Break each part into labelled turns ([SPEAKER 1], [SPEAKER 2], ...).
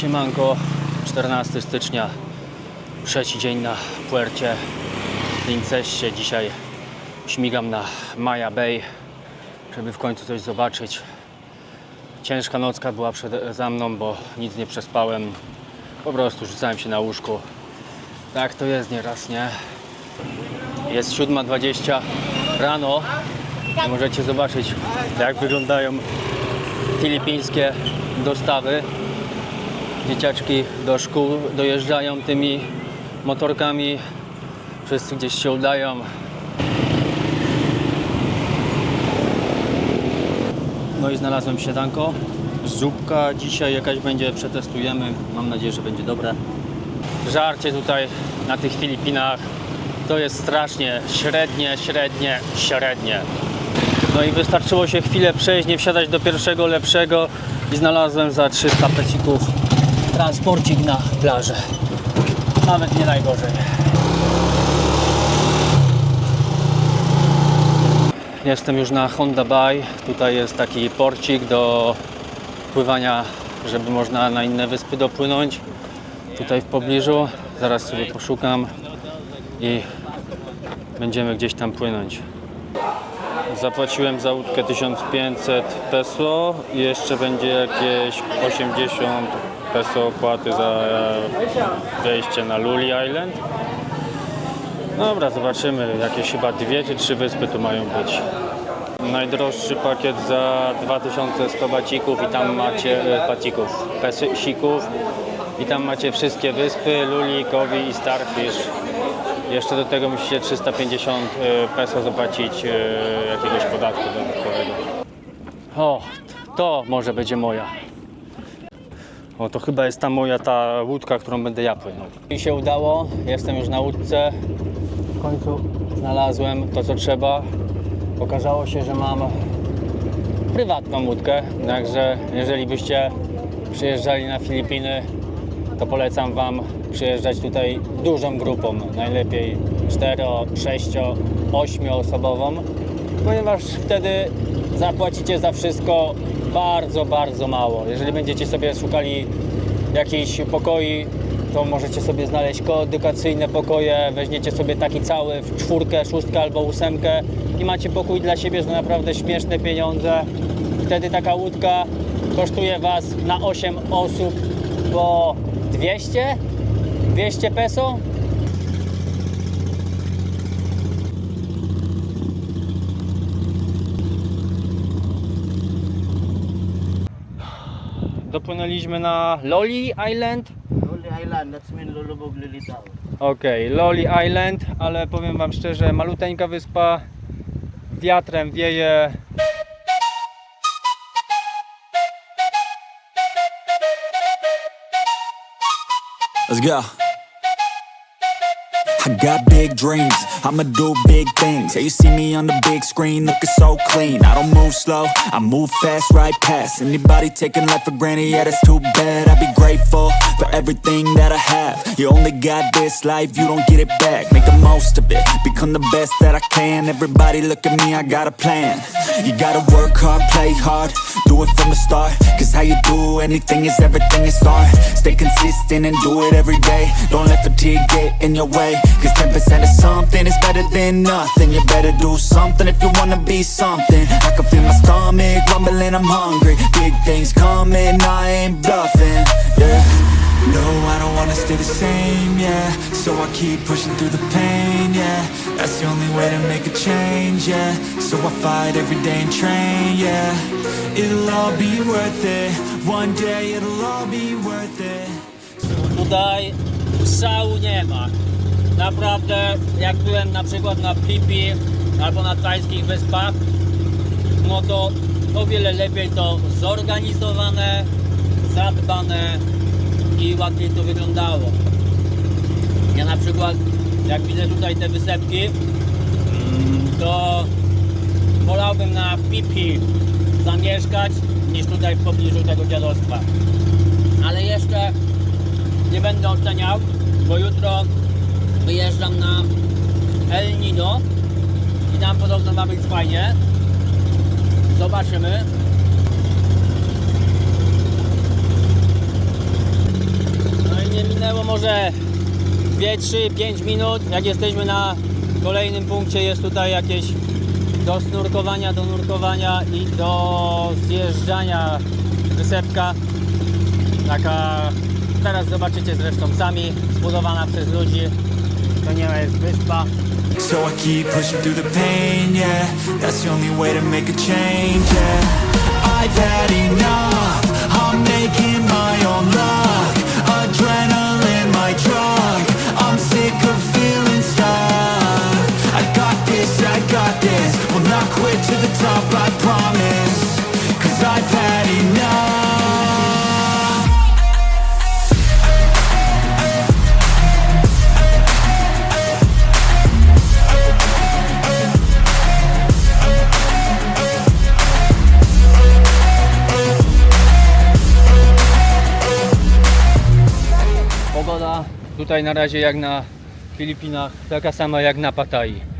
[SPEAKER 1] Siemanko, 14 stycznia, trzeci dzień na Puercie Princesie. Dzisiaj śmigam na Maya Bay, żeby w końcu coś zobaczyć. Ciężka nocka była przed, za mną, bo nic nie przespałem. Po prostu rzucałem się na łóżku. Tak to jest nieraz, nie? Jest 7.20 rano. Możecie zobaczyć, jak wyglądają filipińskie dostawy. Dzieciaczki do szkół dojeżdżają tymi motorkami. Wszyscy gdzieś się udają. No i znalazłem śniadanko. Zupka dzisiaj jakaś będzie, przetestujemy. Mam nadzieję, że będzie dobre. Żarcie tutaj na tych Filipinach to jest strasznie średnie, średnie, średnie. No i wystarczyło się chwilę przejść, nie wsiadać do pierwszego lepszego i znalazłem za 300 pecików transporcik na plażę. Nawet nie najgorzej. Jestem już na Honda Bay. Tutaj jest taki porcik do pływania, żeby można na inne wyspy dopłynąć. Tutaj w pobliżu. Zaraz sobie poszukam i będziemy gdzieś tam płynąć. Zapłaciłem za łódkę 1500 peso i jeszcze będzie jakieś 80 peso opłaty za wejście na Luli Island. Dobra, zobaczymy. Jakieś chyba dwie czy trzy wyspy tu mają być. Najdroższy pakiet za 2100 bacików i tam macie e, bacików, pesików i tam macie wszystkie wyspy, Luli, Kowi i Starfish. Jeszcze do tego musicie 350 e, peso zapłacić e, jakiegoś podatku dodatkowego. O, to może będzie moja. O, to chyba jest ta moja ta łódka, którą będę ja płynął. Mi się udało, jestem już na łódce. W końcu znalazłem to, co trzeba. Okazało się, że mam prywatną łódkę, także jeżeli byście przyjeżdżali na Filipiny, to polecam Wam przyjeżdżać tutaj dużą grupą, najlepiej 4, 6, 8 osobową, ponieważ wtedy zapłacicie za wszystko bardzo, bardzo mało. Jeżeli będziecie sobie szukali jakichś pokoi, to możecie sobie znaleźć koedukacyjne pokoje, weźmiecie sobie taki cały w czwórkę, szóstkę albo ósemkę i macie pokój dla siebie za naprawdę śmieszne pieniądze. Wtedy taka łódka kosztuje Was na 8 osób po 200? 200 peso? Dopłynęliśmy na Loli Island.
[SPEAKER 2] Luli Island, that's mean lulubog lilitaw.
[SPEAKER 1] Okej, Loli Island, ale powiem Wam szczerze, maluteńka wyspa, wiatrem wieje.
[SPEAKER 3] Let's go. I got big dreams, I'ma do big things. Yeah, you see me on the big screen looking so clean. I don't move slow, I move fast, right past anybody taking life for granted. Yeah, that's too bad. I'd be grateful for everything that I have. You only got this life, you don't get it back. Make the most of it, become the best that I can. Everybody look at me, I got a plan. You gotta work hard, play hard, do it from the start. Cause how you do anything is everything is art. Stay consistent and do it every day. Don't let fatigue get in your way. Cause 10% of something is better than nothing. You better do something if you wanna be something. I can feel my stomach rumbling, I'm hungry. Big things coming, I ain't bluffing. Yeah. No, I don't wanna stay the same, yeah So I keep pushing through the pain, yeah That's the only way to make a change, yeah So I fight every day and train, yeah It'll all be worth it One day it'll all be worth it
[SPEAKER 1] Tutaj szału nie ma. Naprawdę, jak byłem na przykład na Pipi albo na tajskich wyspach, no to o wiele lepiej to zorganizowane, zadbane i ładniej to wyglądało. Ja na przykład, jak widzę tutaj te wysepki, to wolałbym na Pipi zamieszkać niż tutaj w pobliżu tego dziadostwa. Ale jeszcze nie będę oceniał, bo jutro wyjeżdżam na El Nino i tam podobno ma być fajnie. Zobaczymy. może 2, 3, 5 minut. Jak jesteśmy na kolejnym punkcie, jest tutaj jakieś do snurkowania, do nurkowania i do zjeżdżania wysepka. Taka, teraz zobaczycie zresztą sami, zbudowana przez ludzi. To nie jest wyspa.
[SPEAKER 3] So I keep pushing through the pain, yeah. That's the only way to make a change, yeah. I've had enough. I'm making my own luck. Adrenaline, my drug. I'm sick of feeling stuck. I got this, I got this. Will not quit to the top, I promise
[SPEAKER 1] tutaj na razie jak na Filipinach, taka sama jak na Pattayі.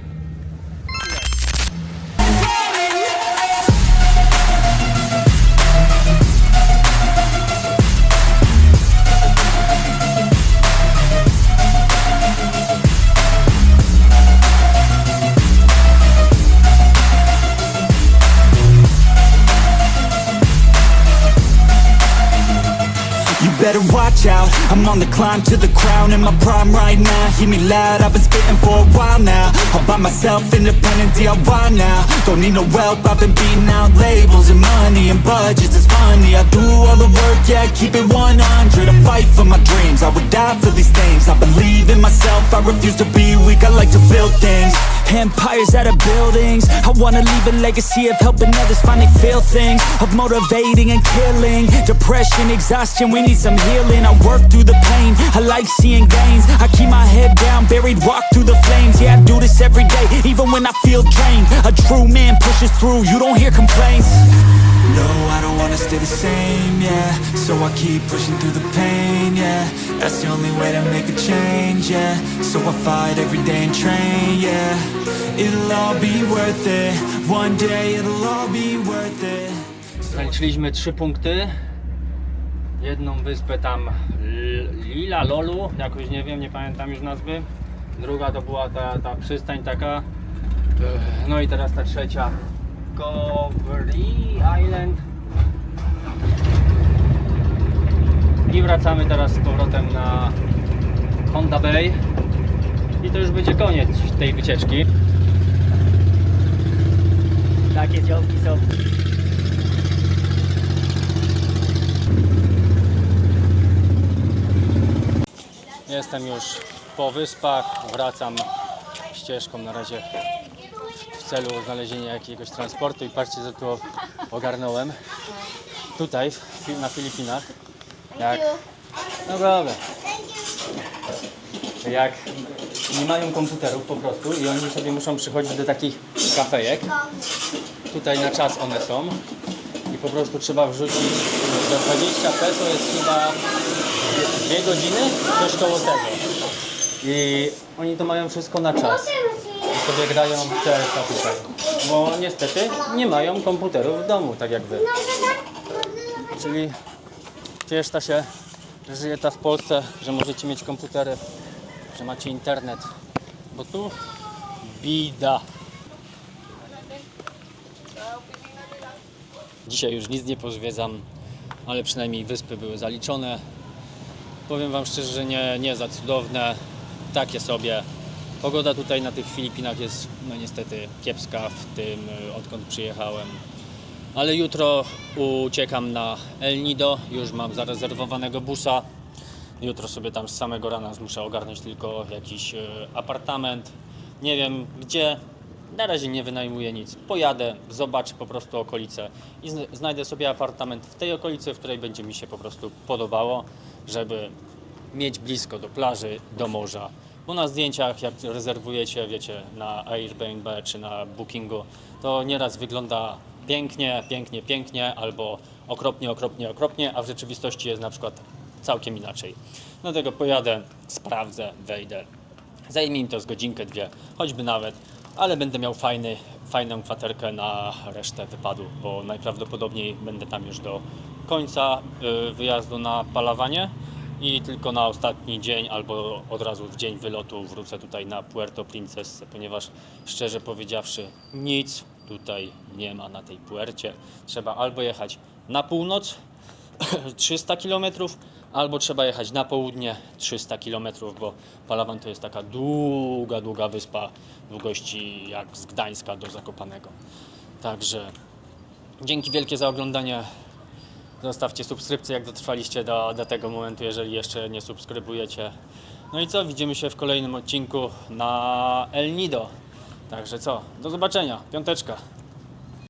[SPEAKER 3] Better watch out, I'm on the climb to the crown In my prime right now, hear me loud I've been spitting for a while now. All by myself, independent DIY now. Don't need no help, I've been beating out labels And money and budgets, it's funny I do all the work, yeah, keep it 100 I fight for my dreams, I would die for these things. I believe in myself, I refuse to be weak I like to build things. Empires out of buildings I wanna leave a legacy of helping others finally feel things. Of motivating and killing Depression, exhaustion, we need some healing I work through the pain, I like seeing gains. I keep my head down, buried, walk through the flames. Yeah, I do this every day, even when I feel drained. A true man pushes through, you don't hear complaints. No, I don't wanna stay the same, yeah. So I keep pushing through the pain, yeah. That's the only way to make a change, yeah. So I fight every day and train, yeah. It'll all be worth it. One day it'll all be worth it.
[SPEAKER 1] Zaliczyliśmy trzy punkty. Jedną wyspę tam Lila Lolu, jakoś nie wiem, nie pamiętam już nazwy. Druga to była ta, ta przystań taka. No i teraz ta trzecia. Coveri Island. I wracamy teraz z powrotem na Honda Bay. I to już będzie koniec tej wycieczki. Takie działki są. Jestem już po wyspach, wracam ścieżką na razie w celu znalezienia jakiegoś transportu i patrzcie co tu ogarnąłem. Tutaj na Filipinach, jak... No dobra. Jak nie mają komputerów po prostu i oni sobie muszą przychodzić do takich kafejek. Tutaj na czas one są i po prostu trzeba wrzucić za 20 peso jest chyba dwie godziny, coś koło tego. I oni to mają wszystko na czas. I sobie grają w CS-a tutaj. Bo niestety nie mają komputerów w domu, tak jak wy. Czyli cieszta się, że żyje ta w Polsce, że możecie mieć komputery, że macie internet. Bo tu bida. Dzisiaj już nic nie pozwiedzam, ale przynajmniej wyspy były zaliczone. Powiem Wam szczerze, że nie, nie za cudowne, takie sobie. Pogoda tutaj na tych Filipinach jest no niestety kiepska w tym y, odkąd przyjechałem. Ale jutro uciekam na El Nido, już mam zarezerwowanego busa. Jutro sobie tam z samego rana muszę ogarnąć tylko jakiś y, apartament. Nie wiem gdzie, na razie nie wynajmuję nic. Pojadę, zobaczę po prostu okolice i zn- znajdę sobie apartament w tej okolicy, w której będzie mi się po prostu podobało, żeby mieć blisko do plaży, do morza. Bo na zdjęciach, jak rezerwujecie, wiecie, na Airbnb czy na Bookingu, to nieraz wygląda pięknie, pięknie, pięknie, albo okropnie, okropnie, okropnie, a w rzeczywistości jest na przykład całkiem inaczej. Dlatego pojadę, sprawdzę, wejdę. Zajmie mi to z godzinkę, dwie, choćby nawet, ale będę miał fajny, fajną kwaterkę na resztę wypadu, bo najprawdopodobniej będę tam już do końca y, wyjazdu na palawanie. i tylko na ostatni dzień albo od razu w dzień wylotu wrócę tutaj na Puerto Princesa, ponieważ szczerze powiedziawszy nic tutaj nie ma na tej puercie. Trzeba albo jechać na północ 300 km, albo trzeba jechać na południe 300 km, bo Palawan to jest taka długa, długa wyspa długości jak z Gdańska do Zakopanego. Także dzięki wielkie za oglądanie. Zostawcie subskrypcję, jak dotrwaliście do, do tego momentu, jeżeli jeszcze nie subskrybujecie. No i co, widzimy się w kolejnym odcinku na El Nido. Także co, do zobaczenia, piąteczka.